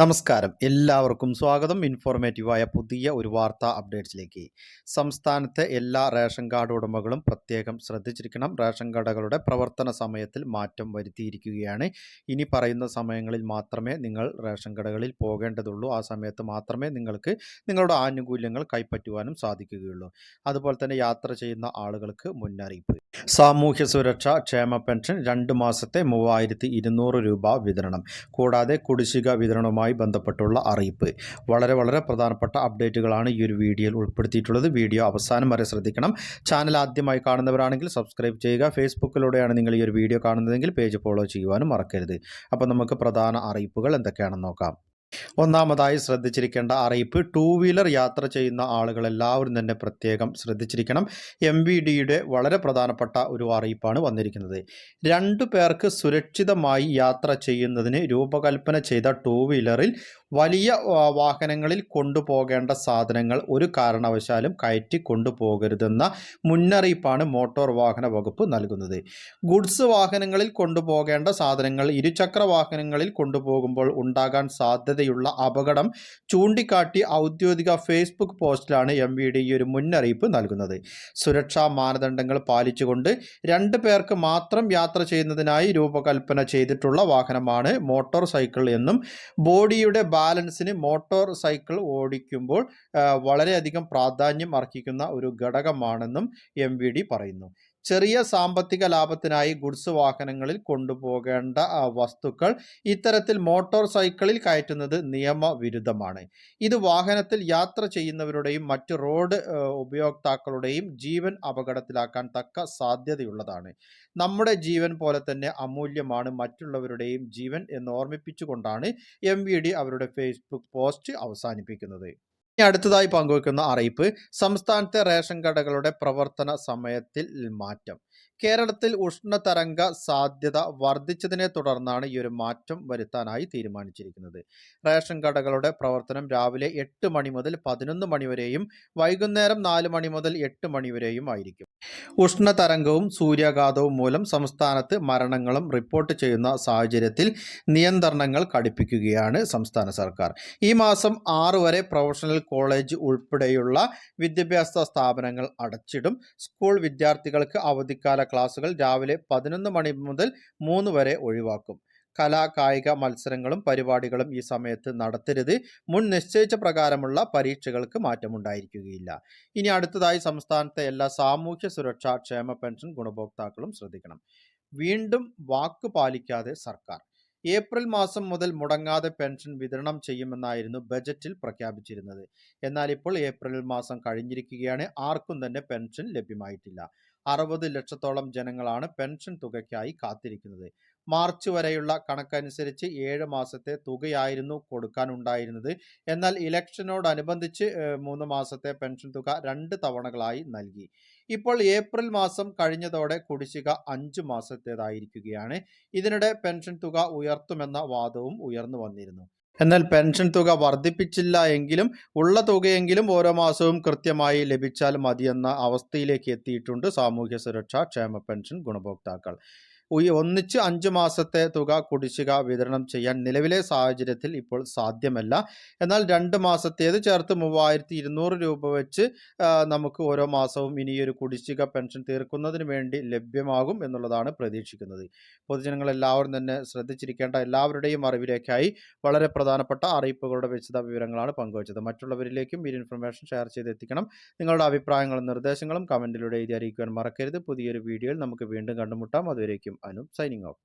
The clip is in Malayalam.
നമസ്കാരം. എല്ലാവർക്കും സ്വാഗതം. ഇൻഫോർമേറ്റീവായ പുതിയ ഒരു വാർത്താ അപ്ഡേറ്റ്സിലേക്ക്. സംസ്ഥാനത്തെ എല്ലാ റേഷൻ കാർഡ് ഉടമകളും പ്രത്യേകം ശ്രദ്ധിച്ചിരിക്കണം. റേഷൻ കടകളുടെ പ്രവർത്തന സമയത്തിൽ മാറ്റം വരുത്തിയിരിക്കുകയാണ്. ഇനി പറയുന്ന സമയങ്ങളിൽ മാത്രമേ നിങ്ങൾ റേഷൻ കടകളിൽ പോകേണ്ടതുള്ളൂ. ആ സമയത്ത് മാത്രമേ നിങ്ങൾക്ക് നിങ്ങളുടെ ആനുകൂല്യങ്ങൾ കൈപ്പറ്റുവാനും സാധിക്കുകയുള്ളൂ. അതുപോലെ തന്നെ യാത്ര ചെയ്യുന്ന ആളുകൾക്ക് മുന്നറിയിപ്പ്. സാമൂഹ്യ സുരക്ഷ ക്ഷേമ പെൻഷൻ രണ്ട് മാസത്തെ മൂവായിരത്തി രൂപ വിതരണം. കൂടാതെ കുടിശ്ശിക വിതരണവുമായി ബന്ധപ്പെട്ടുള്ള അറിയിപ്പ്. വളരെ വളരെ പ്രധാനപ്പെട്ട അപ്ഡേറ്റുകളാണ് ഈ ഒരു വീഡിയോയിൽ ഉൾപ്പെടുത്തിയിട്ടുള്ളത്. വീഡിയോ അവസാനം വരെ ശ്രദ്ധിക്കണം. ചാനൽ ആദ്യമായി കാണുന്നവരാണെങ്കിൽ സബ്സ്ക്രൈബ് ചെയ്യുക. ഫേസ്ബുക്കിലൂടെയാണ് നിങ്ങൾ ഈ ഒരു വീഡിയോ കാണുന്നതെങ്കിൽ പേജ് ഫോളോ ചെയ്യുവാനും മറക്കരുത്. അപ്പോൾ നമുക്ക് പ്രധാന അറിയിപ്പുകൾ എന്തൊക്കെയാണെന്ന് നോക്കാം. ഒന്നാമതായി ശ്രദ്ധിച്ചിരിക്കേണ്ട അറിയിപ്പ് ടൂ വീലർ യാത്ര ചെയ്യുന്ന ആളുകൾ എല്ലാവരും തന്നെ പ്രത്യേകം ശ്രദ്ധിച്ചിരിക്കണം. എം വി ഡിയുടെ വളരെ പ്രധാനപ്പെട്ട ഒരു അറിയിപ്പാണ് വന്നിരിക്കുന്നത്. രണ്ടു പേർക്ക് സുരക്ഷിതമായി യാത്ര ചെയ്യുന്നതിന് രൂപകൽപ്പന ചെയ്ത ടൂ വീലറിൽ വലിയ വാഹനങ്ങളിൽ കൊണ്ടുപോകേണ്ട സാധനങ്ങൾ ഒരു കാരണവശാലും കയറ്റി കൊണ്ടുപോകരുതെന്ന മുന്നറിയിപ്പാണ് മോട്ടോർ വാഹന വകുപ്പ് നൽകുന്നത്. ഗുഡ്സ് വാഹനങ്ങളിൽ കൊണ്ടുപോകേണ്ട സാധനങ്ങൾ ഇരുചക്ര വാഹനങ്ങളിൽ കൊണ്ടുപോകുമ്പോൾ ഉണ്ടാകാൻ സാധ്യതയുള്ള അപകടം ചൂണ്ടിക്കാട്ടി ഔദ്യോഗിക ഫേസ്ബുക്ക് പോസ്റ്റിലാണ് എം വി ഡി ഈ ഒരു മുന്നറിയിപ്പ് നൽകുന്നത്. സുരക്ഷാ മാനദണ്ഡങ്ങൾ പാലിച്ചുകൊണ്ട് രണ്ട് പേർക്ക് മാത്രം യാത്ര ചെയ്യുന്നതിനായി രൂപകൽപ്പന ചെയ്തിട്ടുള്ള വാഹനമാണ് മോട്ടോർ സൈക്കിൾ എന്നും ബോഡിയുടെ ബാലൻസിന് മോട്ടോർ സൈക്കിൾ ഓടിക്കുമ്പോൾ വളരെയധികം പ്രാധാന്യം അർഹിക്കുന്ന ഒരു ഘടകമാണെന്നും എം പറയുന്നു. ചെറിയ സാമ്പത്തിക ലാഭത്തിനായി ഗുഡ്സ് വാഹനങ്ങളിൽ കൊണ്ടുപോകേണ്ട വസ്തുക്കൾ ഇത്തരത്തിൽ മോട്ടോർ സൈക്കിളിൽ കയറ്റുന്നത് നിയമവിരുദ്ധമാണ്. ഇത് വാഹനത്തിൽ യാത്ര ചെയ്യുന്നവരുടെയും മറ്റ് റോഡ് ഉപയോക്താക്കളുടെയും ജീവൻ അപകടത്തിലാക്കാൻ തക്ക സാധ്യതയുള്ളതാണ്. നമ്മുടെ ജീവൻ പോലെ തന്നെ അമൂല്യമാണ് മറ്റുള്ളവരുടെയും ജീവൻ എന്ന് ഓർമ്മിപ്പിച്ചുകൊണ്ടാണ് എം അവരുടെ ഫേസ്ബുക്ക് പോസ്റ്റ് അവസാനിപ്പിക്കുന്നത്. ഇനി അടുത്തതായി പങ്കുവെക്കുന്ന അറിയിപ്പ് സംസ്ഥാനത്തെ റേഷൻ കടകളുടെ പ്രവർത്തന സമയത്തിൽ മാറ്റം. കേരളത്തിൽ ഉഷ്ണതരംഗ സാധ്യത വർദ്ധിച്ചതിനെ തുടർന്നാണ് ഈ ഒരു മാറ്റം വരുത്താനായി തീരുമാനിച്ചിരിക്കുന്നത്. റേഷൻ കടകളുടെ പ്രവർത്തനം രാവിലെ എട്ട് മണി മുതൽ പതിനൊന്ന് മണിവരെയും വൈകുന്നേരം നാല് മണി മുതൽ എട്ട് മണിവരെയും ആയിരിക്കും. ഉഷ്ണതരംഗവും സൂര്യാഘാതവും മൂലം സംസ്ഥാനത്ത് മരണങ്ങളും റിപ്പോർട്ട് ചെയ്യുന്ന സാഹചര്യത്തിൽ നിയന്ത്രണങ്ങൾ കടുപ്പിക്കുകയാണ് സംസ്ഥാന സർക്കാർ. ഈ മാസം ആറ് വരെ പ്രൊഫഷണൽ കോളേജ് ഉൾപ്പെടെയുള്ള വിദ്യാഭ്യാസ സ്ഥാപനങ്ങൾ അടച്ചിടും. സ്കൂൾ വിദ്യാർത്ഥികൾക്ക് അവധിക്കാല ക്ലാസുകൾ രാവിലെ പതിനൊന്ന് മണി മുതൽ മൂന്ന് വരെ ഒഴിവാക്കും. കലാ കായിക മത്സരങ്ങളും പരിപാടികളും ഈ സമയത്ത് നടത്തരുത്. മുൻ നിശ്ചയിച്ച പ്രകാരമുള്ള പരീക്ഷകൾക്ക് മാറ്റമുണ്ടായിരിക്കുകയില്ല. ഇനി അടുത്തതായി സംസ്ഥാനത്തെ എല്ലാ സാമൂഹ്യ സുരക്ഷാ ക്ഷേമ പെൻഷൻ ഗുണഭോക്താക്കളും ശ്രദ്ധിക്കണം. വീണ്ടും വാക്ക് പാലിക്കാതെ സർക്കാർ. ഏപ്രിൽ മാസം മുതൽ മുടങ്ങാതെ പെൻഷൻ വിതരണം ചെയ്യുമെന്നായിരുന്നു ബജറ്റിൽ പ്രഖ്യാപിച്ചിരുന്നത്. എന്നാൽ ഇപ്പോൾ ഏപ്രിൽ മാസം കഴിഞ്ഞിരിക്കുകയാണ്. ആർക്കും തന്നെ പെൻഷൻ ലഭ്യമായിട്ടില്ല. അറുപത് ലക്ഷത്തോളം ജനങ്ങളാണ് പെൻഷൻ തുകയ്ക്കായി കാത്തിരിക്കുന്നത്. മാർച്ച് വരെയുള്ള കണക്കനുസരിച്ച് ഏഴ് മാസത്തെ തുകയായിരുന്നു കൊടുക്കാനുണ്ടായിരുന്നത്. എന്നാൽ ഇലക്ഷനോടനുബന്ധിച്ച് മൂന്ന് മാസത്തെ പെൻഷൻ തുക രണ്ട് തവണകളായി നൽകി. ഇപ്പോൾ ഏപ്രിൽ മാസം കഴിഞ്ഞതോടെ കുടിശ്ശിക അഞ്ച് മാസത്തേതായിരിക്കുകയാണ്. ഇതിനിടെ പെൻഷൻ തുക ഉയർത്തുമെന്ന വാദവും ഉയർന്നു വന്നിരുന്നു. എന്നാൽ പെൻഷൻ തുക വർദ്ധിപ്പിച്ചില്ല എങ്കിലും ഉള്ള തുകയെങ്കിലും ഓരോ മാസവും കൃത്യമായി ലഭിച്ചാൽ മതിയെന്ന അവസ്ഥയിലേക്ക് എത്തിയിട്ടുണ്ട് സാമൂഹ്യ സുരക്ഷാ ക്ഷേമ പെൻഷൻ ഗുണഭോക്താക്കൾ. ഒന്നിച്ച് അഞ്ച് മാസത്തെ തുക കുടിശ്ശിക വിതരണം ചെയ്യാൻ നിലവിലെ സാഹചര്യത്തിൽ ഇപ്പോൾ സാധ്യമല്ല. എന്നാൽ രണ്ട് മാസത്തേത് ചേർത്ത് മൂവായിരത്തി ഇരുന്നൂറ് രൂപ വെച്ച് നമുക്ക് ഓരോ മാസവും ഇനി ഒരു കുടിശ്ശിക പെൻഷൻ തീർക്കുന്നതിന് വേണ്ടി ലഭ്യമാകും എന്നുള്ളതാണ് പ്രതീക്ഷിക്കുന്നത്. പൊതുജനങ്ങൾ എല്ലാവരും തന്നെ ശ്രദ്ധിച്ചിരിക്കേണ്ട എല്ലാവരുടെയും അറിവിലേക്കായി വളരെ പ്രധാനപ്പെട്ട അറിയിപ്പുകളുടെ വിശദ വിവരങ്ങളാണ് പങ്കുവച്ചത്. മറ്റുള്ളവരിലേക്കും ഈ ഇൻഫർമേഷൻ ഷെയർ ചെയ്ത് എത്തിക്കണം നിങ്ങളുടെ അഭിപ്രായങ്ങളും നിർദ്ദേശങ്ങളും കമന്റിലൂടെ എഴുതി അറിയിക്കുവാൻ മറക്കരുത്. പുതിയൊരു വീഡിയോയിൽ നമുക്ക് വീണ്ടും കണ്ടുമുട്ടാം. അതുവരേക്കും. I'm signing off.